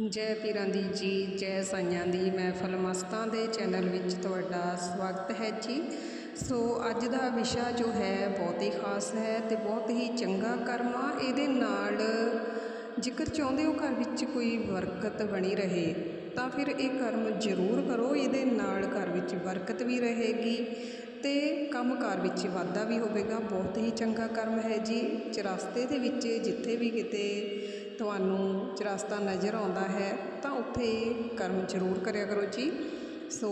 ਜੈ ਪੀਰਾਂ ਦੀ ਜੀ, ਜੈ ਸਾਈਆਂ ਦੀ। ਮਹਿਫਲ ਮਸਤਾਂ ਦੇ ਚੈਨਲ ਵਿੱਚ ਤੁਹਾਡਾ ਸਵਾਗਤ ਹੈ ਜੀ। ਸੋ ਅੱਜ ਦਾ ਵਿਸ਼ਾ ਜੋ ਹੈ, ਬਹੁਤ ਹੀ ਖਾਸ ਹੈ ਤੇ ਬਹੁਤ ਹੀ ਚੰਗਾ ਕਰਮ ਆ। ਇਹਦੇ ਨਾਲ ਜੇਕਰ ਚਾਹੁੰਦੇ ਹੋ ਘਰ ਵਿੱਚ ਕੋਈ ਬਰਕਤ ਬਣੀ ਰਹੇ, ਤਾਂ ਫਿਰ ਇਹ ਕਰਮ ਜ਼ਰੂਰ ਕਰੋ। ਇਹਦੇ ਨਾਲ ਘਰ ਵਿੱਚ ਬਰਕਤ ਵੀ ਰਹੇਗੀ ਤੇ ਕੰਮਕਾਰ ਵਿੱਚ ਵਾਧਾ ਵੀ ਹੋਵੇਗਾ। ਬਹੁਤ ਹੀ ਚੰਗਾ ਕਰਮ ਹੈ ਜੀ। ਚਰਸਤੇ ਦੇ ਵਿੱਚ ਜਿੱਥੇ ਵੀ ਕਿਤੇ ਤੁਹਾਨੂੰ ਚਰਸਤਾ ਨਜ਼ਰ ਆਉਂਦਾ ਹੈ, ਤਾਂ ਉੱਥੇ ਕਰਮ ਜ਼ਰੂਰ ਕਰਿਆ ਕਰੋ ਜੀ। ਸੋ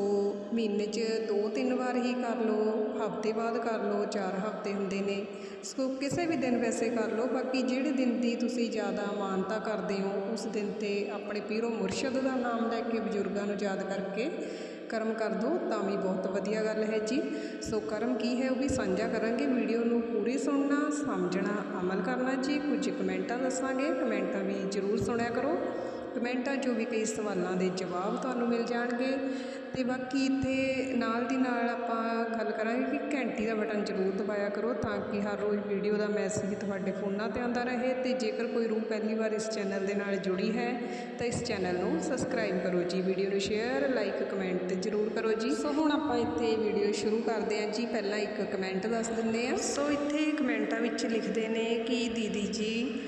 ਮਹੀਨੇ 'ਚ ਦੋ ਤਿੰਨ ਵਾਰ ਹੀ ਕਰ ਲਓ, ਹਫ਼ਤੇ ਬਾਅਦ ਕਰ ਲਓ, ਚਾਰ ਹਫ਼ਤੇ ਹੁੰਦੇ ਨੇ। ਸੋ ਕਿਸੇ ਵੀ ਦਿਨ ਵੈਸੇ ਕਰ ਲਓ, ਬਾਕੀ ਜਿਹੜੇ ਦਿਨ ਦੀ ਤੁਸੀਂ ਜ਼ਿਆਦਾ ਮਾਨਤਾ ਕਰਦੇ ਹੋ, ਉਸ ਦਿਨ ਤੇ ਆਪਣੇ ਪੀਰੋ ਮੁਰਸ਼ਦ ਦਾ ਨਾਮ ਲੈ ਕੇ ਬਜ਼ੁਰਗਾਂ ਨੂੰ ਯਾਦ ਕਰਕੇ ਕਰਮ ਕਰ ਦਿਓ ਤਾਂ ਵੀ ਬਹੁਤ ਵਧੀਆ ਗੱਲ ਹੈ ਜੀ। ਸੋ ਕਰਮ ਕੀ ਹੈ ਉਹ ਵੀ ਸਾਂਝਾ ਕਰਾਂਗੇ। ਵੀਡੀਓ ਨੂੰ ਪੂਰੀ ਸੁਣਨਾ, ਸਮਝਣਾ, ਅਮਲ ਕਰਨਾ ਜੀ। ਕੁਝ ਕਮੈਂਟਾਂ ਦੱਸਾਂਗੇ। ਕਮੈਂਟਾਂ ਵੀ ਜ਼ਰੂਰ ਸੁਣਿਆ ਕਰੋ। ਕਮੈਂਟਾਂ 'ਚੋਂ ਵੀ ਕਈ ਸਵਾਲਾਂ ਦੇ ਜਵਾਬ ਤੁਹਾਨੂੰ ਮਿਲ ਜਾਣਗੇ ਅਤੇ ਬਾਕੀ ਇੱਥੇ ਨਾਲ ਦੀ ਨਾਲ ਆਪਾਂ ਗੱਲ ਕਰਾਂਗੇ ਕਿ ਘੰਟੀ ਦਾ ਬਟਨ ਜ਼ਰੂਰ ਦਬਾਇਆ ਕਰੋ ਤਾਂ ਕਿ ਹਰ ਰੋਜ਼ ਵੀਡੀਓ ਦਾ ਮੈਸੇਜ ਤੁਹਾਡੇ ਫੋਨਾਂ ਤੇ ਆਉਂਦਾ ਰਹੇ ਅਤੇ ਜੇਕਰ ਕੋਈ ਰੂਹ ਪਹਿਲੀ ਵਾਰ ਇਸ ਚੈਨਲ ਦੇ ਨਾਲ ਜੁੜੀ ਹੈ ਤਾਂ ਇਸ ਚੈਨਲ ਨੂੰ ਸਬਸਕ੍ਰਾਈਬ ਕਰੋ ਜੀ, ਵੀਡੀਓ ਨੂੰ ਸ਼ੇਅਰ, ਲਾਈਕ, ਕਮੈਂਟ ਤੇ ਜ਼ਰੂਰ ਕਰੋ ਜੀ। ਸੋ ਹੁਣ ਆਪਾਂ ਇੱਥੇ ਵੀਡੀਓ ਸ਼ੁਰੂ ਕਰਦੇ ਹਾਂ ਜੀ, ਪਹਿਲਾਂ ਇੱਕ ਕਮੈਂਟ ਦੱਸ ਦਿੰਦੇ ਆ ਸੋ ਇੱਥੇ ਕਮੈਂਟਾਂ ਵਿੱਚ ਲਿਖਦੇ ਨੇ ਕਿ ਦੀਦੀ ਜੀ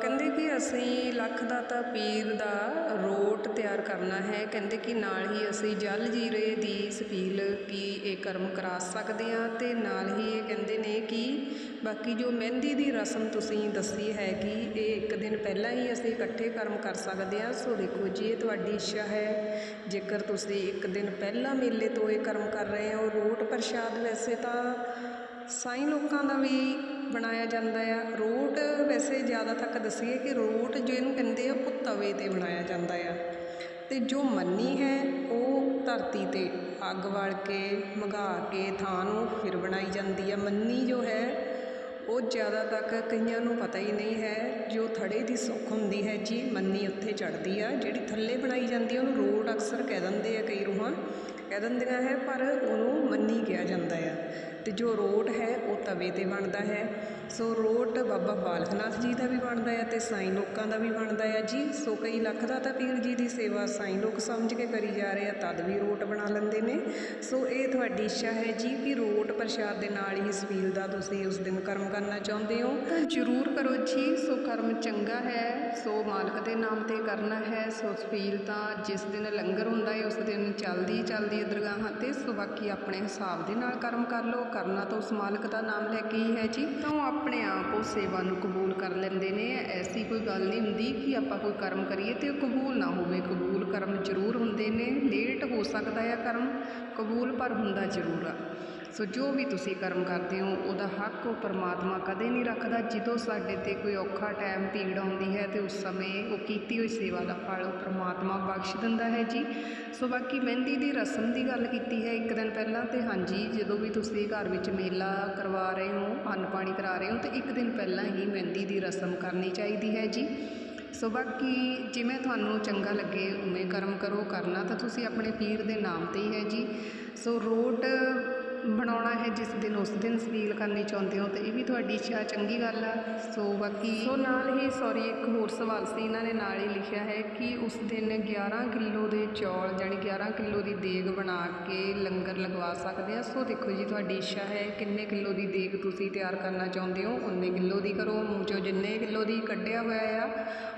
ਕਹਿੰਦੇ ਕਿ ਅਸੀਂ ਲੱਖ ਦਾਤਾ ਪੀਰ ਦਾ ਰੋਟ ਤਿਆਰ ਕਰਨਾ ਹੈ। ਕਹਿੰਦੇ ਕਿ ਨਾਲ ਹੀ ਅਸੀਂ ਜਲ ਜੀਰੇ ਦੀ ਸਪੀਲ ਕੀ ਇਹ ਕਰਮ ਕਰਾ ਸਕਦੇ ਹਾਂ ਅਤੇ ਨਾਲ ਹੀ ਇਹ ਕਹਿੰਦੇ ਨੇ ਕਿ ਬਾਕੀ ਜੋ ਮਹਿੰਦੀ ਦੀ ਰਸਮ ਤੁਸੀਂ ਦੱਸੀ ਹੈ ਕਿ ਇਹ ਇੱਕ ਦਿਨ ਪਹਿਲਾਂ ਹੀ ਅਸੀਂ ਇਕੱਠੇ ਕਰਮ ਕਰ ਸਕਦੇ ਹਾਂ। ਸੋ ਦੇਖੋ ਜੀ, ਇਹ ਤੁਹਾਡੀ ਇੱਛਾ ਹੈ। ਜੇਕਰ ਤੁਸੀਂ ਇੱਕ ਦਿਨ ਪਹਿਲਾਂ ਮੇਲੇ ਤੋਂ ਇਹ ਕਰਮ ਕਰ ਰਹੇ ਹੋ, ਰੋਟ ਪ੍ਰਸ਼ਾਦ, ਵੈਸੇ ਤਾਂ ਸਾਈਂ ਲੋਕਾਂ ਦਾ ਵੀ ਬਣਾਇਆ ਜਾਂਦਾ ਆ। ਰੋਟ ਵੈਸੇ ਜ਼ਿਆਦਾ ਤੱਕ ਦੱਸੀਏ ਕਿ ਰੋਟ ਜੋ ਇਹਨੂੰ ਕਹਿੰਦੇ ਆ, ਉਹ ਤਵੇ ਤੇ ਬਣਾਇਆ ਜਾਂਦਾ ਆ। ਅਤੇ ਜੋ ਮੰਨੀ ਹੈ, ਉਹ ਧਰਤੀ ਤੇ ਅੱਗ ਵੜ ਕੇ ਮਘਾ ਕੇ, ਥਾਂ ਨੂੰ ਫਿਰ ਬਣਾਈ ਜਾਂਦੀ ਆ। ਮੰਨੀ ਜੋ ਹੈ, ਉਹ ਜ਼ਿਆਦਾ ਤੱਕ ਕਈਆਂ ਨੂੰ ਪਤਾ ਹੀ ਨਹੀਂ ਹੈ। ਜੋ ਥੜੇ ਦੀ ਸੁੱਖ ਹੁੰਦੀ ਹੈ ਜੀ, ਮੰਨੀ ਉੱਥੇ ਚੜ੍ਹਦੀ ਆ। ਜਿਹੜੀ ਥੱਲੇ ਬਣਾਈ ਜਾਂਦੀ ਆ, ਉਹਨੂੰ ਰੋਡ ਅਕਸਰ ਕਹਿ ਦਿੰਦੇ ਆ ਕਈ ਰੂਹਾਂ। ਕਹਿ ਦਿੰਦੀਆਂ ਹੈ, ਪਰ ਉਹਨੂੰ ਮੰਨੀ ਕਿਹਾ ਜਾਂਦਾ ਆ। ਅਤੇ ਜੋ ਰੋਟ ਹੈ ਉਹ ਤਵੇ ਤੇ ਬਣਦਾ ਹੈ। ਸੋ ਰੋਟ ਬਾਬਾ ਬਾਲਕ ਨਾਥ ਜੀ ਦਾ ਵੀ ਬਣਦਾ ਆ ਤੇ ਸਾਈਂ ਲੋਕਾਂ ਦਾ ਵੀ ਬਣਦਾ ਆ ਜੀ। ਸੋ ਕਈ ਲੱਖ ਦਾ ਤਾਂ ਪੀਰ ਜੀ ਦੀ ਸੇਵਾ ਸਾਈਂ ਲੋਕ ਸਮਝ ਕੇ ਕਰੀ ਜਾ ਰਹੇ ਆ, ਤਦ ਵੀ ਰੋਟ ਬਣਾ ਲੈਂਦੇ ਨੇ। ਸੋ ਇਹ ਤੁਹਾਡੀ ਇੱਛਾ ਹੈ ਜੀ ਕਿ ਰੋਟ ਪ੍ਰਸ਼ਾਦ ਦੇ ਨਾਲ ਹੀ ਸਪੀਲ ਦਾ ਤੁਸੀਂ ਉਸ ਦਿਨ ਕਰਮ ਕਰਨਾ ਚਾਹੁੰਦੇ ਹੋ। ਤਾਂ ਜ਼ਰੂਰ ਕਰੋ ਜੀ। ਸੋ ਕਰਮ ਚੰਗਾ ਹੈ, ਸੋ ਮਾਲਕ ਦੇ ਨਾਮ ਤੇ ਕਰਨਾ ਹੈ। ਸੋ ਸਪੀਲ ਤਾਂ ਜਿਸ ਦਿਨ ਲੰਗਰ ਹੁੰਦਾ ਹੈ ਉਸ ਦਿਨ ਚੱਲਦੀ ਚੱਲਦੀ ਦਰਗਾਹਾਂ ਤੇ। ਸੋ ਬਾਕੀ ਆਪਣੇ ਹਿਸਾਬ ਦੇ ਨਾਲ ਕਰਮ ਕਰ ਲਓ। ਕਰਨਾ ਤਾਂ ਉਸ ਮਾਲਕ ਦਾ ਨਾਮ ਲੈ ਕੇ ਹੀ ਹੈ ਜੀ। ਤਾਂ ਉਹ ਆਪਣੇ ਆਪ ਉਹ ਸੇਵਾ ਨੂੰ ਕਬੂਲ ਕਰ ਲੈਂਦੇ ਨੇ, ਐਸੀ ਕੋਈ ਗੱਲ ਨਹੀਂ ਹੁੰਦੀ ਕਿ ਆਪਾਂ ਕੋਈ ਕਰਮ ਕਰੀਏ ਤੇ ਉਹ ਕਬੂਲ ਨਾ ਹੋਵੇ। ਕਬੂਲ ਕਰਮ ਜ਼ਰੂਰ ਹੁੰਦੇ ਨੇ, ਲੇਟ ਹੋ ਸਕਦਾ ਹੈ ਕਰਮ, ਕਬੂਲ ਪਰ ਹੁੰਦਾ ਜ਼ਰੂਰ ਆ। ਸੋ ਜੋ ਵੀ ਤੁਸੀਂ ਕਰਮ ਕਰਦੇ ਹੋ, ਉਹਦਾ ਹੱਕ ਉਹ ਪਰਮਾਤਮਾ ਕਦੇ ਨਹੀਂ ਰੱਖਦਾ। ਜਦੋਂ ਸਾਡੇ ਤੇ ਕੋਈ ਔਖਾ ਟਾਈਮ ਭੀੜ ਆਉਂਦੀ ਹੈ ਤੇ ਉਸ ਸਮੇਂ ਉਹ ਕੀਤੀ ਹੋਈ ਸੇਵਾ ਦਾ ਫਲ ਉਹ ਪਰਮਾਤਮਾ ਬਖਸ਼ ਦਿੰਦਾ ਹੈ ਜੀ। ਸੋ ਬਾਕੀ ਮਹਿੰਦੀ ਦੀ ਰਸਮ ਦੀ ਗੱਲ ਕੀਤੀ ਹੈ, ਇੱਕ ਦਿਨ ਪਹਿਲਾਂ ਤੇ ਹਾਂਜੀ, ਜਦੋਂ ਵੀ ਤੁਸੀਂ ਘਰ ਵਿੱਚ ਮੇਲਾ ਕਰਵਾ ਰਹੇ ਹੋ, ਅੰਨ ਪਾਣੀ ਕਰਾ ਰਹੇ ਹੋ, ਤੇ ਇੱਕ ਦਿਨ ਪਹਿਲਾਂ ਹੀ ਮਹਿੰਦੀ ਦੀ ਰਸਮ ਕਰਨੀ ਚਾਹੀਦੀ ਹੈ ਜੀ। ਸੋ ਬਾਕੀ ਜਿਵੇਂ ਤੁਹਾਨੂੰ ਚੰਗਾ ਲੱਗੇ, ਉਵੇਂ ਕਰਮ ਕਰੋ, ਕਰਨਾ ਤਾਂ ਤੁਸੀਂ ਆਪਣੇ ਪੀਰ ਦੇ ਨਾਮ ਤੇ ਹੀ ਹੈ ਜੀ। ਸੋ ਰੋਟ ਬਣਾਉਣਾ ਹੈ, ਜਿਸ ਦਿਨ ਉਸ ਦਿਨ ਸਵੀਲ ਕਰਨੀ ਚਾਹੁੰਦੇ ਹੋ, ਤਾਂ ਇਹ ਵੀ ਤੁਹਾਡੀ ਇੱਛਾ, ਚੰਗੀ ਗੱਲ ਆ। ਸੋ ਬਾਕੀ ਸੋ ਨਾਲ ਹੀ ਸੌਰੀ ਇੱਕ ਹੋਰ ਸਵਾਲ ਸੀ, ਇਹਨਾਂ ਨੇ ਨਾਲ ਹੀ ਲਿਖਿਆ ਹੈ ਕਿ ਉਸ ਦਿਨ 11 ਕਿਲੋ ਦੇ ਚੌਲ, ਜਾਣੀ 11 ਕਿਲੋ ਦੀ ਦੇਗ ਬਣਾ ਕੇ ਲੰਗਰ ਲਗਵਾ ਸਕਦੇ ਆ। ਸੋ ਦੇਖੋ ਜੀ, ਤੁਹਾਡੀ ਇੱਛਾ ਹੈ, ਕਿੰਨੇ ਕਿਲੋ ਦੀ ਦੇਗ ਤੁਸੀਂ ਤਿਆਰ ਕਰਨਾ ਚਾਹੁੰਦੇ ਹੋ ਉਨੇ ਕਿਲੋ ਦੀ ਕਰੋ, ਮੂੰਹ ਚੋਂ ਜਿੰਨੇ ਕਿਲੋ ਦੀ ਕੱਢਿਆ ਹੋਇਆ ਆ,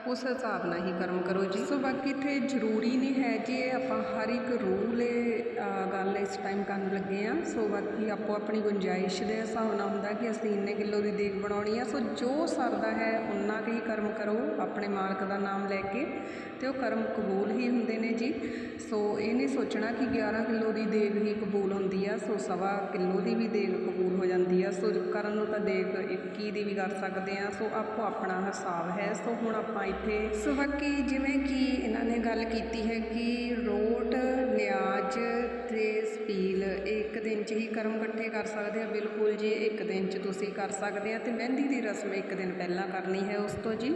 ਉਸ ਹਿਸਾਬ ਨਾਲ ਹੀ ਕਰਮ ਕਰੋ ਜੀ। ਸੋ ਬਾਕੀ ਇੱਥੇ ਜ਼ਰੂਰੀ ਨਹੀਂ ਹੈ ਜੀ ਆਪਾਂ ਹਰ ਇੱਕ ਰੂਲ ਏ ਗੱਲ ਟਾਈਮ ਕਰਨ ਲੱਗੇ ਆ। ਸੋ ਬਾਕੀ ਆਪੋ ਆਪਣੀ ਗੁੰਜਾਇਸ਼ ਦੇ ਹਿਸਾਬ ਨਾਲ ਹੁੰਦਾ ਕਿ ਅਸੀਂ ਇੰਨੇ ਕਿਲੋ ਦੀ ਦੇਗ ਬਣਾਉਣੀ ਆ। ਸੋ ਜੋ ਸਰਦਾ ਹੈ ਉਨਾ ਕੁ ਹੀ ਕਰਮ ਕਰੋ ਆਪਣੇ ਮਾਲਕ ਦਾ ਨਾਮ ਲੈ ਕੇ। ਤੇ ਉਹ ਕਰਮ ਕਬੂਲ ਹੀ ਹੁੰਦੇ ਨੇ ਜੀ। ਸੋ ਇਹ ਨਹੀਂ ਸੋਚਣਾ ਕਿ 11 ਕਿਲੋ ਦੀ ਦੇਗ ਹੀ ਕਬੂਲ ਹੁੰਦੀ ਆ। ਸੋ ਸਵਾ ਕਿਲੋ ਦੀ ਵੀ ਦੇਗ ਕਬੂਲ ਹੋ ਜਾਂਦੀ ਆ। ਸੋ ਕਰਨ ਨੂੰ ਤਾਂ ਦੇਗ 21 ਦੀ ਵੀ ਕਰ ਸਕਦੇ ਆ। ਸੋ ਆਪੋ ਆਪਣਾ ਹਿਸਾਬ ਹੈ। ਸੋ ਹੁਣ ਆਪਾਂ ਇੱਥੇ ਸੋ ਬਾਕੀ ਜਿਵੇਂ ਕਿ ਇਹਨਾਂ ਨੇ ਗੱਲ ਕੀਤੀ ਹੈ ਕਿ ਰੋਟ, ਨਿਆਜ ਤੇ ਸਪੀਲ ਇਹ ਇੱਕ ਦਿਨ 'ਚ ਹੀ ਕਰਮ ਇਕੱਠੇ ਕਰ ਸਕਦੇ ਆ, ਬਿਲਕੁਲ ਜੀ, ਇੱਕ ਦਿਨ 'ਚ ਤੁਸੀਂ ਕਰ ਸਕਦੇ ਆ ਤੇ ਮਹਿੰਦੀ ਦੀ ਰਸਮ ਇੱਕ ਦਿਨ ਪਹਿਲਾਂ ਕਰਨੀ ਹੈ, ਉਸ ਤੋਂ ਜੀ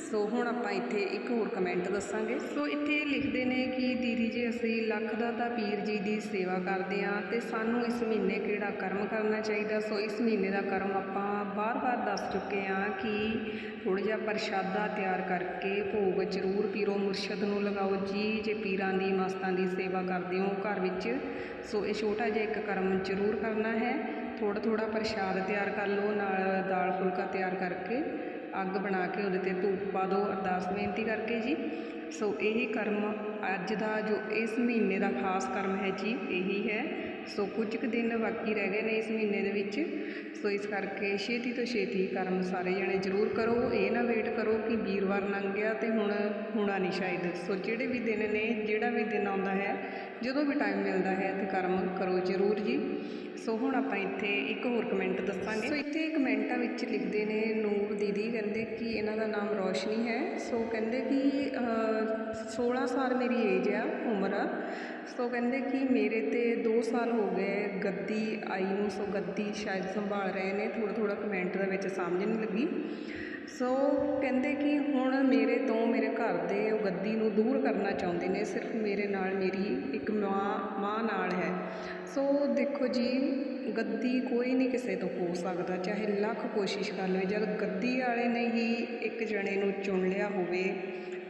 ਸੋ ਹੁਣ ਆਪਾਂ ਇੱਥੇ ਇੱਕ ਹੋਰ ਕਮੈਂਟ ਦੱਸਾਂਗੇ। ਸੋ ਇੱਥੇ ਲਿਖਦੇ ਨੇ ਕਿ ਦੀਦੀ ਜੀ, ਅਸੀਂ ਲੱਖ ਦਾ ਤਾਂ ਪੀਰ ਜੀ ਦੀ ਸੇਵਾ ਕਰਦੇ ਆ ਤੇ ਸਾਨੂੰ ਇਸ ਮਹੀਨੇ ਕਿਹੜਾ ਕਰਮ ਕਰਨਾ ਚਾਹੀਦਾ? ਸੋ ਇਸ ਮਹੀਨੇ ਦਾ ਕਰਮ ਆਪਾਂ ਬਾਰ-ਬਾਰ ਦੱਸ ਚੁੱਕੇ ਹਾਂ ਕਿ ਥੋੜ੍ਹਾ ਜਿਹਾ ਪ੍ਰਸ਼ਾਦਾ ਤਿਆਰ ਕਰਕੇ ਭੋਗ ਜ਼ਰੂਰ ਪੀਰੋ, ਮੁਰਸ਼ਦ ਨੂੰ ਲਗਾਓ ਜੀ। ਜੇ ਪੀਰਾਂ ਦੀ, ਮਸਤਾਂ ਦੀ ਸੇਵਾ ਕਰਦੇ ਹੋ ਘਰ ਵਿੱਚ ਸੋ ਇਹ ਛੋਟਾ ਜਿਹਾ ਇੱਕ ਕਰਮ ਜ਼ਰੂਰ ਕਰਨਾ ਹੈ। ਥੋੜ੍ਹਾ ਥੋੜ੍ਹਾ ਪ੍ਰਸ਼ਾਦ ਤਿਆਰ ਕਰ ਲਓ, ਨਾਲ ਦਾਲ ਫੁਲਕਾ ਤਿਆਰ ਕਰਕੇ। ਅੱਗ ਬਣਾ ਕੇ ਉਹਦੇ ਤੇ ਧੂਪ ਪਾ ਦਿਓ ਅਰਦਾਸ ਬੇਨਤੀ ਕਰਕੇ ਜੀ। ਸੋ ਇਹੀ ਕਰਮ ਅੱਜ ਦਾ ਜੋ ਇਸ ਮਹੀਨੇ ਦਾ ਖਾਸ ਕਰਮ ਹੈ ਜੀ, ਇਹੀ ਹੈ। ਸੋ ਕੁਝ ਕੁ ਦਿਨ ਬਾਕੀ ਰਹਿ ਗਏ ਨੇ ਇਸ ਮਹੀਨੇ ਦੇ ਵਿੱਚ। ਸੋ ਇਸ ਕਰਕੇ ਛੇਤੀ ਤੋਂ ਛੇਤੀ ਕਰਮ ਸਾਰੇ ਜਣੇ ਜ਼ਰੂਰ ਕਰੋ। ਇਹ ਨਾ ਵੇਟ ਕਰੋ ਕਿ ਵੀਰਵਾਰ ਲੰਘ ਗਿਆ ਤੇ ਹੁਣ ਹੋਣਾ ਨਹੀਂ ਸ਼ਾਇਦ। ਸੋ ਜਿਹੜੇ ਵੀ ਦਿਨ ਨੇ, ਜਿਹੜਾ ਵੀ ਦਿਨ ਆਉਂਦਾ ਹੈ ਜਦੋਂ ਵੀ ਟਾਈਮ ਮਿਲਦਾ ਹੈ ਤੇ ਕਰਮ ਕਰੋ ਜ਼ਰੂਰ ਜੀ। ਸੋ ਹੁਣ ਆਪਾਂ ਇੱਥੇ ਇੱਕ ਹੋਰ ਕਮੈਂਟ ਦੱਸਾਂਗੇ। ਸੋ ਇੱਥੇ ਕਮੈਂਟਾਂ ਵਿੱਚ ਲਿਖਦੇ ਨੇ ਨੂਰ ਦੀਦੀ ਕਹਿੰਦੇ ਕਿ ਇਹਨਾਂ ਦਾ ਨਾਮ ਰੋਸ਼ਨੀ ਹੈ। ਸੋ ਕਹਿੰਦੇ ਕਿ ਅਹ, 16 ਸਾਲ ਮੇਰੀ ਏਜ ਆ ਉਮਰ ਆ। ਸੋ ਕਹਿੰਦੇ ਕਿ ਮੇਰੇ ਤੇ 2 ਸਾਲ ਹੋ ਗਏ ਗੱਦੀ ਆਈ ਨੂੰ। ਸੋ ਗੱਦੀ ਸ਼ਾਇਦ ਸੰਭਾਲ ਰਹੇ ਨੇ। ਥੋੜਾ ਥੋੜਾ ਕਮੈਂਟ ਦੇ ਵਿੱਚ ਸਮਝ ਨਹੀਂ ਲੱਗੀ। ਸੋ ਕਹਿੰਦੇ ਕਿ ਹੁਣ ਮੇਰੇ ਤੋਂ ਮੇਰੇ ਘਰ ਦੇ ਉਹ ਗੱਦੀ ਨੂੰ ਦੂਰ ਕਰਨਾ ਚਾਹੁੰਦੇ ਨੇ, ਸਿਰਫ ਮੇਰੇ ਨਾਲ ਮੇਰੀ ਇੱਕ ਮਾਂ ਮਾਂ ਨਾਲ ਹੈ। ਸੋ ਦੇਖੋ ਜੀ ਗੱਦੀ ਕੋਈ ਨਹੀਂ ਕਿਸੇ ਤੋਂ ਹੋ ਸਕਦਾ, ਚਾਹੇ ਲੱਖ ਕੋਸ਼ਿਸ਼ ਕਰ ਲਵੇ। ਜਦ ਗੱਦੀ ਵਾਲੇ ਨੇ ਹੀ ਇੱਕ ਜਣੇ ਨੂੰ ਚੁਣ ਲਿਆ ਹੋਵੇ,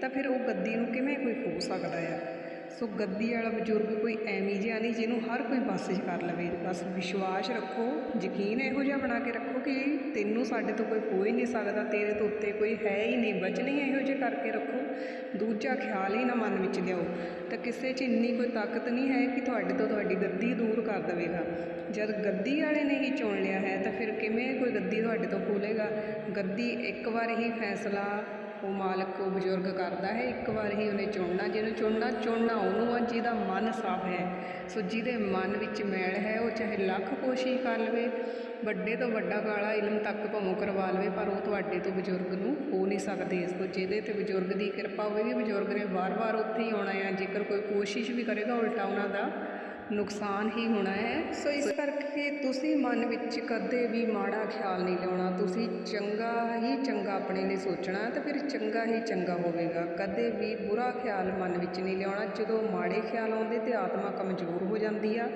ਤਾਂ ਫਿਰ ਉਹ ਗੱਦੀ ਨੂੰ ਕਿਵੇਂ ਕੋਈ ਹੋ ਸਕਦਾ ਆ? ਸੋ ਗੱਦੀ ਵਾਲਾ ਬਜ਼ੁਰਗ ਕੋਈ ਐਵੇਂ ਜਿਹਾ ਨਹੀਂ, ਜਿਹਨੂੰ ਹਰ ਕੋਈ ਬੱਸ 'ਚ ਕਰ ਲਵੇ। ਬਸ ਵਿਸ਼ਵਾਸ ਰੱਖੋ, ਯਕੀਨ ਇਹੋ ਜਿਹਾ ਬਣਾ ਕੇ ਰੱਖੋ ਕਿ ਤੈਨੂੰ ਸਾਡੇ ਤੋਂ ਕੋਈ ਹੋ ਹੀ ਨਹੀਂ ਸਕਦਾ, ਤੇਰੇ ਤੋਂ ਉੱਤੇ ਕੋਈ ਹੈ ਹੀ ਨਹੀਂ। ਬਚਨੇ ਇਹੋ ਜਿਹੇ ਕਰਕੇ ਰੱਖੋ, ਦੂਜਾ ਖਿਆਲ ਹੀ ਨਾ ਮਨ ਵਿੱਚ ਲਿਆਓ। ਤਾਂ ਕਿਸੇ 'ਚ ਇੰਨੀ ਕੋਈ ਤਾਕਤ ਨਹੀਂ ਹੈ ਕਿ ਤੁਹਾਡੇ ਤੋਂ ਤੁਹਾਡੀ ਗੱਦੀ ਦੂਰ ਕਰ ਦੇਵੇਗਾ। ਜਦ ਗੱਦੀ ਵਾਲੇ ਨੇ ਹੀ ਚੁਣ ਲਿਆ ਹੈ, ਤਾਂ ਫਿਰ ਕਿਵੇਂ ਕੋਈ ਗੱਦੀ ਤੁਹਾਡੇ ਤੋਂ ਖੋਲੇਗਾ? ਗੱਦੀ ਇੱਕ ਵਾਰ ਹੀ ਫੈਸਲਾ ਉਹ ਮਾਲਕ ਉਹ ਬਜ਼ੁਰਗ ਕਰਦਾ ਹੈ, ਇੱਕ ਵਾਰ ਹੀ ਉਹਨੇ ਚੁਣਨਾ, ਜਿਹਨੂੰ ਚੁਣਨਾ ਚੁਣਨਾ ਉਹਨੂੰ ਆ, ਜਿਹਦਾ ਮਨ ਸਾਫ਼ ਹੈ। ਸੋ ਜਿਹਦੇ ਮਨ ਵਿੱਚ ਮੈਲ ਹੈ, ਉਹ ਚਾਹੇ ਲੱਖ ਕੋਸ਼ਿਸ਼ ਕਰ ਲਵੇ, ਵੱਡੇ ਤੋਂ ਵੱਡਾ ਕਾਲਾ ਇਲਮ ਤੱਕ ਭਾਵੇਂ ਕਰਵਾ ਲਵੇ, ਪਰ ਉਹ ਤੁਹਾਡੇ ਤੋਂ ਬਜ਼ੁਰਗ ਨੂੰ ਹੋ ਨਹੀਂ ਸਕਦੇ। ਸੋ ਜਿਹਦੇ ਤੇ ਬਜ਼ੁਰਗ ਦੀ ਕਿਰਪਾ ਹੋਵੇਗੀ ਬਜ਼ੁਰਗ ਨੇ ਵਾਰ-ਵਾਰ ਉੱਥੇ ਹੀ ਆਉਣਾ ਆ ਜੇਕਰ ਕੋਈ ਕੋਸ਼ਿਸ਼ ਵੀ ਕਰੇਗਾ ਉਲਟਾ ਉਹਨਾਂ ਦਾ ਨੁਕਸਾਨ ਹੀ ਹੋਣਾ ਹੈ। ਸੋ ਇਸ ਕਰਕੇ ਤੁਸੀਂ ਮਨ ਵਿੱਚ ਕਦੇ ਵੀ ਮਾੜਾ ਖਿਆਲ ਨਹੀਂ ਲਿਆਉਣਾ ਤੁਸੀਂ ਚੰਗਾ ਹੀ ਚੰਗਾ ਆਪਣੇ ਲਈ ਸੋਚਣਾ ਤੇ ਫਿਰ ਚੰਗਾ ਹੀ ਚੰਗਾ ਹੋਵੇਗਾ। ਕਦੇ ਵੀ ਬੁਰਾ ਖਿਆਲ ਮਨ ਵਿੱਚ ਨਹੀਂ ਲਿਆਉਣਾ। ਜਦੋਂ ਮਾੜੇ ਖਿਆਲ ਆਉਂਦੇ ਤੇ ਆਤਮਾ ਕਮਜ਼ੋਰ ਹੋ ਜਾਂਦੀ ਆ।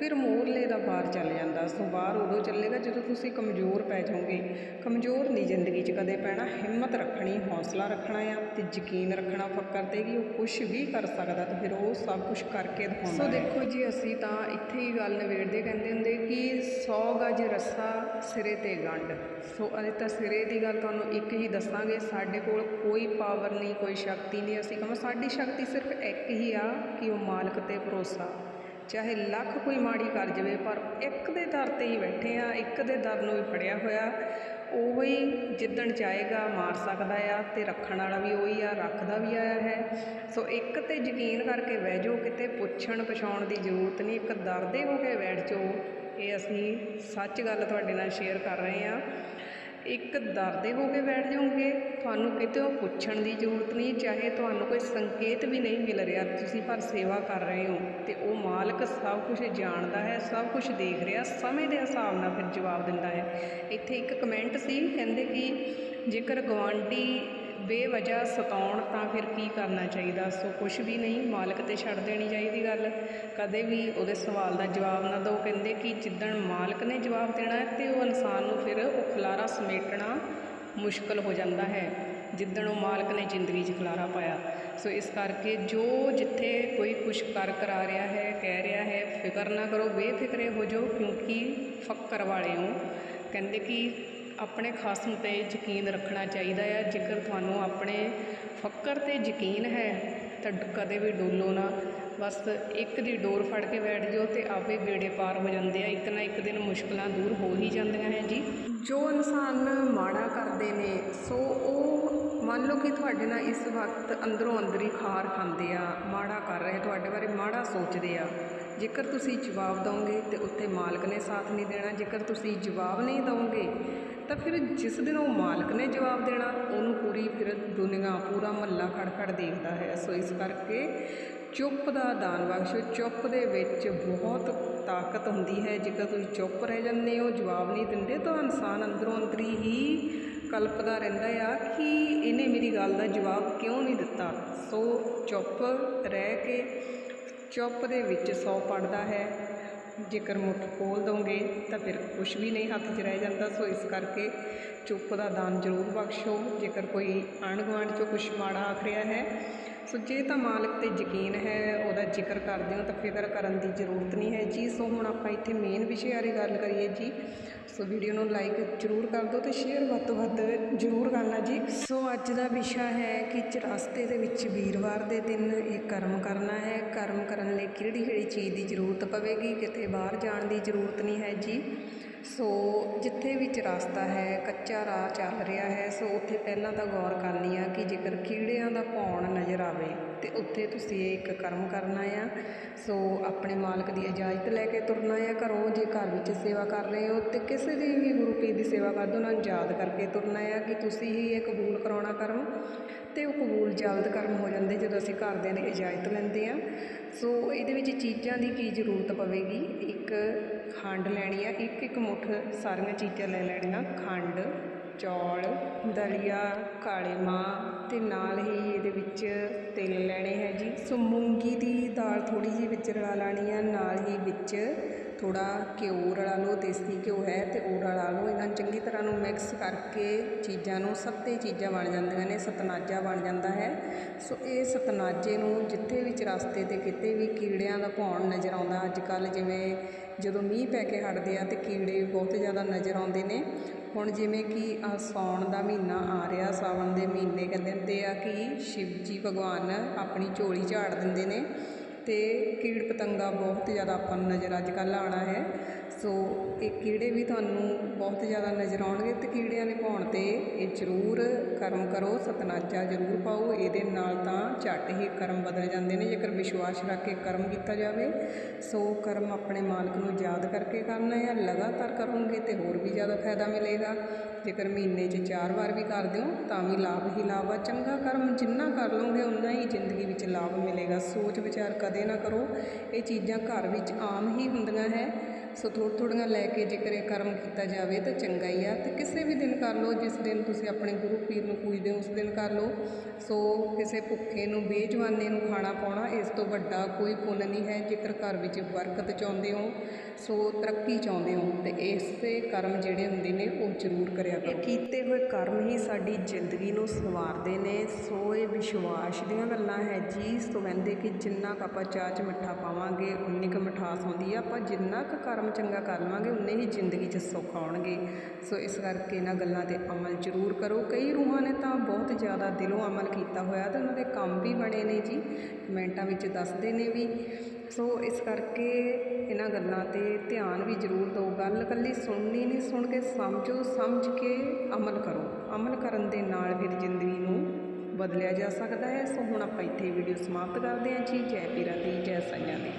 ਫਿਰ ਮੋਰਲੇ ਦਾ ਬਾਹਰ ਚੱਲ ਜਾਂਦਾ ਸੋ ਬਾਹਰ ਉਦੋਂ ਚੱਲੇਗਾ ਜਦੋਂ ਤੁਸੀਂ ਕਮਜ਼ੋਰ ਪੈ ਜਾਓਗੇ। ਕਮਜ਼ੋਰ ਨਹੀਂ ਜ਼ਿੰਦਗੀ 'ਚ ਕਦੇ ਪੈਣਾ, ਹਿੰਮਤ ਰੱਖਣੀ, ਹੌਸਲਾ ਰੱਖਣਾ ਆ, ਤੇ ਯਕੀਨ ਰੱਖਣਾ ਫੱਕਰ ਤੇ ਕਿ ਉਹ ਕੁਝ ਵੀ ਕਰ ਸਕਦਾ ਤੇ ਫਿਰ ਉਹ ਸਭ ਕੁਝ ਕਰਕੇ ਦਿਖਾਉਂਦਾ। ਸੋ ਦੇਖੋ ਜੀ, ਅਸੀਂ ਤਾਂ ਇੱਥੇ ਹੀ ਗੱਲ ਨਿਬੇੜਦੇ ਕਹਿੰਦੇ ਹੁੰਦੇ ਕਿ 100 ਗਜ ਰੱਸਾ ਸਿਰੇ ਤੇ ਗੰਢ। ਸੋ ਅਜੇ ਤਾਂ ਸਿਰੇ ਦੀ ਗੱਲ ਤੁਹਾਨੂੰ ਇੱਕ ਹੀ ਦੱਸਾਂਗੇ, ਸਾਡੇ ਕੋਲ ਕੋਈ ਪਾਵਰ ਨਹੀਂ, ਕੋਈ ਸ਼ਕਤੀ ਨਹੀਂ। ਅਸੀਂ ਕਹਾਂ ਸਾਡੀ ਸ਼ਕਤੀ ਸਿਰਫ ਇੱਕ ਹੀ ਆ ਕਿ ਉਹ ਮਾਲਕ ਤੇ ਭਰੋਸਾ। ਚਾਹੇ ਲੱਖ ਕੋਈ ਮਾੜੀ ਕਰ ਜਾਵੇ, ਪਰ ਇੱਕ ਦੇ ਦਰ ਤੇ ਹੀ ਬੈਠੇ ਆ ਇੱਕ ਦੇ ਦਰ ਨੂੰ ਹੀ ਫੜਿਆ ਹੋਇਆ। ਉਹ ਹੀ ਜਿੱਦਣ ਚਾਹੇਗਾ ਮਾਰ ਸਕਦਾ ਆ ਤੇ ਰੱਖਣ ਵਾਲਾ ਵੀ ਉਹੀ ਆ, ਰੱਖਦਾ ਵੀ ਆਇਆ ਹੈ। ਸੋ ਇੱਕ ਤੇ ਯਕੀਨ ਕਰਕੇ ਬਹਿ ਜਾਓ, ਕਿਤੇ ਪੁੱਛਣ ਪਛਾਉਣ ਦੀ ਜ਼ਰੂਰਤ ਨਹੀਂ, ਇੱਕ ਡਰਦੇ ਹੋ ਕੇ ਬੈਠ ਜਾਓ ਇਹ ਅਸੀਂ ਸੱਚ ਗੱਲ ਤੁਹਾਡੇ ਨਾਲ ਸ਼ੇਅਰ ਕਰ ਰਹੇ ਹਾਂ। ਇੱਕ ਡਰਦੇ ਹੋ ਕੇ ਬੈਠ ਜਾਓਗੇ, ਤੁਹਾਨੂੰ ਕਿਤੇ ਉਹ ਪੁੱਛਣ ਦੀ ਜ਼ਰੂਰਤ ਨਹੀਂ, ਚਾਹੇ ਤੁਹਾਨੂੰ ਕੋਈ ਸੰਕੇਤ ਵੀ ਨਹੀਂ ਮਿਲ ਰਿਹਾ ਤੁਸੀਂ ਪਰ ਸੇਵਾ ਕਰ ਰਹੇ ਹੋ, ਤੇ ਉਹ ਮਾਲਕ ਸਭ ਕੁਝ ਜਾਣਦਾ ਹੈ, ਸਭ ਕੁਝ ਦੇਖ ਰਿਹਾ, ਸਮੇਂ ਦੇ ਹਿਸਾਬ ਨਾਲ ਫਿਰ ਜਵਾਬ ਦਿੰਦਾ ਹੈ। ਇੱਥੇ ਇੱਕ ਕਮੈਂਟ ਸੀ, ਕਹਿੰਦੇ ਕਿ ਜੇਕਰ ਗਵਾਂਢੀ ਬੇਵਜ੍ਹਾ ਸਤਾਉਣ, ਤਾਂ ਫਿਰ ਕੀ ਕਰਨਾ ਚਾਹੀਦਾ? ਸੋ ਕੁਝ ਵੀ ਨਹੀਂ, ਮਾਲਕ ਤੇ ਛੱਡ ਦੇਣੀ ਚਾਹੀਦੀ ਗੱਲ। ਕਦੇ ਵੀ ਉਹਦੇ ਸਵਾਲ ਦਾ ਜਵਾਬ ਨਾ ਦਿਓ। ਕਹਿੰਦੇ ਕਿ ਜਿੱਦਣ ਮਾਲਕ ਨੇ ਜਵਾਬ ਦੇਣਾ ਹੈ, ਤੇ ਉਹ ਇਨਸਾਨ ਨੂੰ ਫਿਰ ਉਹ ਖਲਾਰਾ ਸਮੇਟਣਾ ਮੁਸ਼ਕਲ ਹੋ ਜਾਂਦਾ ਹੈ, ਜਿੱਦਣ ਉਹ ਮਾਲਕ ਨੇ ਜ਼ਿੰਦਗੀ 'ਚ ਖਲਾਰਾ ਪਾਇਆ। ਸੋ ਇਸ ਕਰਕੇ ਜੋ ਜਿੱਥੇ ਕੋਈ ਕੁਛ ਕਰ ਕਰਾ ਰਿਹਾ ਹੈ, ਕਹਿ ਰਿਹਾ ਹੈ, ਫਿਕਰ ਨਾ ਕਰੋ, ਬੇਫਿਕਰੇ ਹੋ ਜਾਓ, ਕਿਉਂਕਿ ਫੱਕਰ ਵਾਲੇ ਹੋ। ਕਹਿੰਦੇ ਕਿ ਆਪਣੇ ਖਸਮ ਤੇ ਯਕੀਨ ਰੱਖਣਾ ਚਾਹੀਦਾ ਹੈ। ਜੇਕਰ ਤੁਹਾਨੂੰ ਆਪਣੇ ਫੱਕਰ ਤੇ ਯਕੀਨ ਹੈ, ਤਾਂ ਕਦੇ ਵੀ ਡੋਲੋ ਨਾ। ਬਸ ਇੱਕ ਦੀ ਡੋਰ ਫੜ ਕੇ ਬੈਠ ਜਾਓ ਤੇ ਆਪੇ ਗੇੜੇ ਪਾਰ ਹੋ ਜਾਂਦੇ ਆ। ਇੱਕ ਨਾ ਇੱਕ ਦਿਨ ਮੁਸ਼ਕਲਾਂ ਦੂਰ ਹੋ ਹੀ ਜਾਂਦੀਆਂ ਹੈ ਜੀ। ਜੋ ਇਨਸਾਨ ਮਾੜਾ ਕਰਦੇ ਨੇ, ਸੋ ਉਹ ਮੰਨ ਲਓ ਕਿ ਤੁਹਾਡੇ ਨਾਲ ਇਸ ਵਕਤ ਅੰਦਰੋਂ ਅੰਦਰੀ ਖਾਰ ਖਾਂਦੇ ਆ, ਮਾੜਾ ਕਰ ਰਹੇ, ਤੁਹਾਡੇ ਬਾਰੇ ਮਾੜਾ ਸੋਚਦੇ ਆ। ਜੇਕਰ ਤੁਸੀਂ ਜਵਾਬ ਦਿਓਗੇ ਤੇ ਉੱਥੇ ਮਾਲਕ ਨੇ ਸਾਥ ਨਹੀਂ ਦੇਣਾ, ਜੇਕਰ ਤੁਸੀਂ ਜਵਾਬ ਨਹੀਂ ਦਿਓਗੇ ਤਾਂ ਫਿਰ ਜਿਸ ਦਿਨ ਉਹ ਮਾਲਕ ਨੇ ਜਵਾਬ ਦੇਣਾ, ਉਹਨੂੰ ਪੂਰੀ ਫਿਰ ਦੁਨੀਆ, ਪੂਰਾ ਮਹੱਲਾ ਖੜਖੜ ਦੇਖਦਾ ਹੈ। ਸੋ ਇਸ ਕਰਕੇ ਚੁੱਪ ਦਾ ਦਾਨ ਬਖਸ਼ੋ। ਚੁੱਪ ਦੇ ਵਿੱਚ ਬਹੁਤ ਤਾਕਤ ਹੁੰਦੀ ਹੈ। ਜੇਕਰ ਤੁਸੀਂ ਚੁੱਪ ਰਹਿ ਜਾਂਦੇ ਹੋ, ਜਵਾਬ ਨਹੀਂ ਦਿੰਦੇ, ਤਾਂ ਇਨਸਾਨ ਅੰਦਰੋਂ ਅੰਦਰੀ ਹੀ ਕਲਪਦਾ ਰਹਿੰਦਾ ਆ ਕਿ ਇਹਨੇ ਮੇਰੀ ਗੱਲ ਦਾ ਜਵਾਬ ਕਿਉਂ ਨਹੀਂ ਦਿੱਤਾ। ਸੋ ਚੁੱਪ ਰਹਿ ਕੇ ਚੁੱਪ ਦੇ ਵਿੱਚ ਸੌ ਪੜਦਾ ਹੈ। ਜੇਕਰ ਮੁੱਠ ਖੋਲ ਦੋਗੇ ਤਾਂ ਫਿਰ ਕੁਝ ਵੀ ਨਹੀਂ ਹੱਥ 'ਚ ਰਹਿ ਜਾਂਦਾ। ਸੋ ਇਸ ਕਰਕੇ ਚੁੱਪ ਦਾ ਦਾਨ ਜ਼ਰੂਰ ਬਖਸ਼ੋ। ਜੇਕਰ ਕੋਈ ਆਂਢ ਗੁਆਂਢ 'ਚੋਂ ਕੁਝ ਮਾੜਾ ਆਖ ਰਿਹਾ ਹੈ, ਸੋ ਜੇ ਤਾਂ ਮਾਲਕ ਤੇ ਯਕੀਨ ਹੈ, ਉਹਦਾ ਜ਼ਿਕਰ ਕਰਦੇ ਹੋ ਤਾਂ ਫਿਕਰ ਕਰਨ ਦੀ ਜ਼ਰੂਰਤ ਨਹੀਂ ਹੈ ਜੀ। ਸੋ ਹੁਣ ਆਪਾਂ ਇੱਥੇ ਮੇਨ ਵਿਸ਼ੇ ਬਾਰੇ ਗੱਲ ਕਰੀਏ ਜੀ। ਸੋ ਵੀਡੀਓ ਨੂੰ ਲਾਈਕ ਜ਼ਰੂਰ ਕਰ ਦਿਓ ਤੇ ਸ਼ੇਅਰ ਵੱਧ ਤੋਂ ਵੱਧ ਜ਼ਰੂਰ ਕਰਨਾ ਜੀ। ਸੋ ਅੱਜ ਦਾ ਵਿਸ਼ਾ ਹੈ ਕਿ ਚਰਸਤੇ ਦੇ ਵਿੱਚ ਵੀਰਵਾਰ ਦੇ ਦਿਨ ਇਹ ਕਰਮ ਕਰਨਾ ਹੈ। ਕਰਮ ਕਰਨ ਲਈ ਕਿਹੜੀ ਕਿਹੜੀ ਚੀਜ਼ ਦੀ ਜ਼ਰੂਰਤ ਪਵੇਗੀ? ਕਿਤੇ ਬਾਹਰ ਜਾਣ ਦੀ ਜ਼ਰੂਰਤ ਨਹੀਂ ਹੈ ਜੀ। ਸੋ ਜਿੱਥੇ ਵਿੱਚ ਚਰਸਤਾ ਹੈ, ਕੱਚਾ ਰਾਹ ਚੱਲ ਰਿਹਾ ਹੈ, ਸੋ ਉੱਥੇ ਪਹਿਲਾਂ ਤਾਂ ਗੌਰ ਕਰਨੀ ਆ ਕਿ ਜੇਕਰ ਕੀੜਿਆਂ ਦਾ ਪੌਣ ਨਜ਼ਰ ਆਵੇ, ਤੇ ਉੱਥੇ ਤੁਸੀਂ ਇਹ ਇੱਕ ਕਰਮ ਕਰਨਾ ਆ। ਸੋ ਆਪਣੇ ਮਾਲਕ ਦੀ ਇਜਾਜ਼ਤ ਲੈ ਕੇ ਤੁਰਨਾ ਆ ਘਰੋਂ, ਜੇ ਘਰ ਵਿੱਚ ਸੇਵਾ ਕਰ ਰਹੇ ਹੋ, ਤੇ ਕਿਸੇ ਦੀ ਵੀ ਗੁਰੂ ਪੀਰ ਦੀ ਸੇਵਾ ਕਰਦੇ ਉਹਨਾਂ ਨੂੰ ਯਾਦ ਕਰਕੇ ਤੁਰਨਾ ਆ ਕਿ ਤੁਸੀਂ ਹੀ ਇਹ ਕਬੂਲ ਕਰਾਉਣਾ ਕਰਮ, ਤੇ ਉਹ ਕਬੂਲ ਜਲਦ ਕਰਮ ਹੋ ਜਾਂਦੇ ਜਦੋਂ ਅਸੀਂ ਘਰਦਿਆਂ ਦੀ ਇਜਾਜ਼ਤ ਲੈਂਦੇ ਆ। ਸੋ ਇਹਦੇ ਵਿੱਚ ਚੀਜ਼ਾਂ ਦੀ ਕੀ ਜ਼ਰੂਰਤ ਪਵੇਗੀ? ਇੱਕ ਖੰਡ ਲੈਣੀ ਆ, ਇੱਕ ਇੱਕ ਮੁੱਠ ਸਾਰੀਆਂ ਚੀਜ਼ਾਂ ਲੈ ਲੈਣੀਆਂ, ਖੰਡ, ਚੌਲ, ਦਲੀਆ, ਕਾਲੇ ਮਾਂ ਅਤੇ ਨਾਲ ਹੀ ਇਹਦੇ ਵਿੱਚ ਤਿਲ ਲੈਣੇ ਹੈ ਜੀ। ਸੋ ਮੂੰਗੀ ਦੀ ਦਾਲ ਥੋੜ੍ਹੀ ਜਿਹੀ ਵਿੱਚ ਰਲਾ ਲੈਣੀ ਆ, ਨਾਲ ਹੀ ਵਿੱਚ ਥੋੜ੍ਹਾ ਘਿਓ ਰਲਾ ਲਓ, ਦੇਸੀ ਘਿਓ ਹੈ ਅਤੇ ਉਹ ਰਲਾ ਲਓ। ਇਹਨਾਂ ਨੂੰ ਚੰਗੀ ਤਰ੍ਹਾਂ ਨੂੰ ਮਿਕਸ ਕਰਕੇ ਚੀਜ਼ਾਂ ਨੂੰ ਸੱਤੇ ਚੀਜ਼ਾਂ ਬਣ ਜਾਂਦੀਆਂ ਨੇ, ਸਤਨਾਜਾ ਬਣ ਜਾਂਦਾ ਹੈ। ਸੋ ਇਹ ਸਤਨਾਜੇ ਨੂੰ ਜਿੱਥੇ ਵੀ ਰਸਤੇ ਤੇ ਕਿਤੇ ਵੀ ਕੀੜਿਆਂ ਦਾ ਭੌਣ ਨਜ਼ਰ ਆਉਂਦਾ, ਅੱਜ ਕੱਲ੍ਹ ਜਿਵੇਂ ਜਦੋਂ ਮੀਂਹ ਪੈ ਕੇ ਹਟਦੇ ਆ ਅਤੇ ਕੀੜੇ ਬਹੁਤ ਜ਼ਿਆਦਾ ਨਜ਼ਰ ਆਉਂਦੇ ਨੇ। ਹੁਣ ਜਿਵੇਂ ਕਿ ਆ ਸਾਉਣ ਦਾ ਮਹੀਨਾ ਆ ਰਿਹਾ, ਸਾਵਣ ਦੇ ਮਹੀਨੇ ਕਹਿੰਦੇ ਹੁੰਦੇ ਆ ਕਿ ਸ਼ਿਵ ਜੀ ਭਗਵਾਨ ਆਪਣੀ ਝੋਲੀ ਝਾੜ ਦਿੰਦੇ ਨੇ। ਅਤੇ ਕੀੜ ਪਤੰਗਾ ਬਹੁਤ ਜ਼ਿਆਦਾ ਆਪਾਂ ਨੂੰ ਨਜ਼ਰ ਅੱਜ ਕੱਲ੍ਹ ਆਉਣਾ ਹੈ। ਸੋ ਇਹ ਕੀੜੇ ਵੀ ਤੁਹਾਨੂੰ ਬਹੁਤ ਜ਼ਿਆਦਾ ਨਜ਼ਰ ਆਉਣਗੇ ਅਤੇ ਕੀੜਿਆਂ ਦੇ ਪਾਉਣ ਤੇ ਇਹ ਜ਼ਰੂਰ ਕਰਮ ਕਰੋ, ਸਤਨਾਚਾ ਜ਼ਰੂਰ ਪਾਓ। ਇਹਦੇ ਨਾਲ ਤਾਂ ਝੱਟ ਹੀ ਕਰਮ ਬਦਲ ਜਾਂਦੇ ਨੇ, ਜੇਕਰ ਵਿਸ਼ਵਾਸ ਰੱਖ ਕੇ ਕਰਮ ਕੀਤਾ ਜਾਵੇ। ਸੋ ਕਰਮ ਆਪਣੇ ਮਾਲਕ ਨੂੰ ਯਾਦ ਕਰਕੇ ਕਰਨਾ ਹੈ, ਲਗਾਤਾਰ ਕਰੋਗੇ ਤੇ ਹੋਰ ਵੀ ਜ਼ਿਆਦਾ ਫਾਇਦਾ ਮਿਲੇਗਾ। ਜੇਕਰ ਮਹੀਨੇ 'ਚ ਚਾਰ ਵਾਰ ਵੀ ਕਰ ਦਿਓ, ਤਾਂ ਵੀ ਲਾਭ ਹੀ ਲਾਭ ਆ। ਚੰਗਾ ਕਰਮ ਜਿੰਨਾ ਕਰ ਲਓਗੇ ਉਨਾ ਹੀ ਜ਼ਿੰਦਗੀ ਵਿੱਚ ਲਾਭ ਮਿਲੇਗਾ। ਸੋਚ ਵਿਚਾਰ ਕਰ। ਕਦੇ ਨਾ ਕਰੋ। ਇਹ ਚੀਜ਼ਾਂ ਘਰ ਵਿੱਚ ਆਮ ਹੀ ਹੁੰਦੀਆਂ ਹੈ। ਸੋ ਥੋੜ੍ਹ ਥੋੜ੍ਹੀਆਂ ਲੈ ਕੇ ਜੇਕਰ ਇਹ ਕਰਮ ਕੀਤਾ ਜਾਵੇ ਤਾਂ ਚੰਗਾ ਹੀ ਆ। ਤੇ ਕਿਸੇ ਵੀ ਦਿਨ ਕਰ ਲਓ ਜਿਸ ਦਿਨ ਤੁਸੀਂ ਆਪਣੇ ਗੁਰੂ ਪੀਰ ਨੂੰ ਪੂਜਦੇ ਹੋ ਉਸ ਦਿਨ ਕਰ ਲਓ। ਸੋ ਕਿਸੇ ਭੁੱਖੇ ਨੂੰ ਬੇਜਵਾਨੇ ਨੂੰ ਖਾਣਾ ਪਾਉਣਾ ਇਸ ਤੋਂ ਵੱਡਾ ਕੋਈ ਪੁੰਨ ਨਹੀਂ ਹੈ ਜੇਕਰ ਘਰ ਵਿੱਚ ਬਰਕਤ ਚਾਹੁੰਦੇ ਹੋ ਸੋ ਤਰੱਕੀ ਚਾਹੁੰਦੇ ਹੋ। ਤੇ ਇਸੇ ਕਰਮ ਜਿਹੜੇ ਹੁੰਦੇ ਨੇ ਉਹ ਜ਼ਰੂਰ ਕਰਿਆ ਕਰੋ। ਕੀਤੇ ਹੋਏ ਕਰਮ ਹੀ ਸਾਡੀ ਜ਼ਿੰਦਗੀ ਨੂੰ ਸੰਵਾਰਦੇ ਨੇ। ਸੋ ਇਹ ਵਿਸ਼ਵਾਸ ਦੀਆਂ ਗੱਲਾਂ ਹੈ ਜੀ। ਸੋ ਕਹਿੰਦੇ ਕਿ ਜਿੰਨਾ ਕੁ ਆਪਾਂ ਚਾਹ 'ਚ ਮਿੱਠਾ ਪਾਵਾਂਗੇ ਉਨੀ ਕੁ ਮਿਠਾਸ ਆਉਂਦੀ ਆ। ਆਪਾਂ ਜਿੰਨਾ ਕੁ ਕੰਮ ਚੰਗਾ ਕਰ ਲਵਾਂਗੇ, ਉਨੇ ਹੀ ਜ਼ਿੰਦਗੀ 'ਚ ਸੁੱਖ ਆਉਣਗੇ। ਸੋ ਇਸ ਕਰਕੇ ਇਹਨਾਂ ਗੱਲਾਂ ਤੇ ਅਮਲ ਜ਼ਰੂਰ ਕਰੋ। ਕਈ ਰੂਹਾਂ ਨੇ ਤਾਂ ਬਹੁਤ ਜ਼ਿਆਦਾ ਦਿਲੋਂ ਅਮਲ ਕੀਤਾ ਹੋਇਆ ਤੇ ਉਹਨਾਂ ਦੇ ਕੰਮ ਵੀ ਬਣੇ ਨੇ ਜੀ, ਕਮੈਂਟਾਂ ਵਿੱਚ ਦੱਸਦੇ ਨੇ ਵੀ। ਸੋ ਇਸ ਕਰਕੇ ਇਹਨਾਂ ਗੱਲਾਂ ਤੇ ਧਿਆਨ ਵੀ ਜ਼ਰੂਰ ਦਿਓ। ਗੱਲ ਇਕੱਲੀ ਸੁਣਨੀ ਨਹੀਂ, ਸੁਣ ਕੇ ਸਮਝੋ, ਸਮਝ ਕੇ ਅਮਲ ਕਰੋ। ਅਮਲ ਕਰਨ ਦੇ ਨਾਲ ਫਿਰ ਜ਼ਿੰਦਗੀ ਨੂੰ ਬਦਲਿਆ ਜਾ ਸਕਦਾ ਹੈ। ਸੋ ਹੁਣ ਆਪਾਂ ਇੱਥੇ ਵੀਡੀਓ ਸਮਾਪਤ ਕਰਦੇ ਹਾਂ ਜੀ। ਜੈ ਪੀਰਾਂ ਦੀ, ਜੈ ਸਿੰਘਾਂ ਦੀ।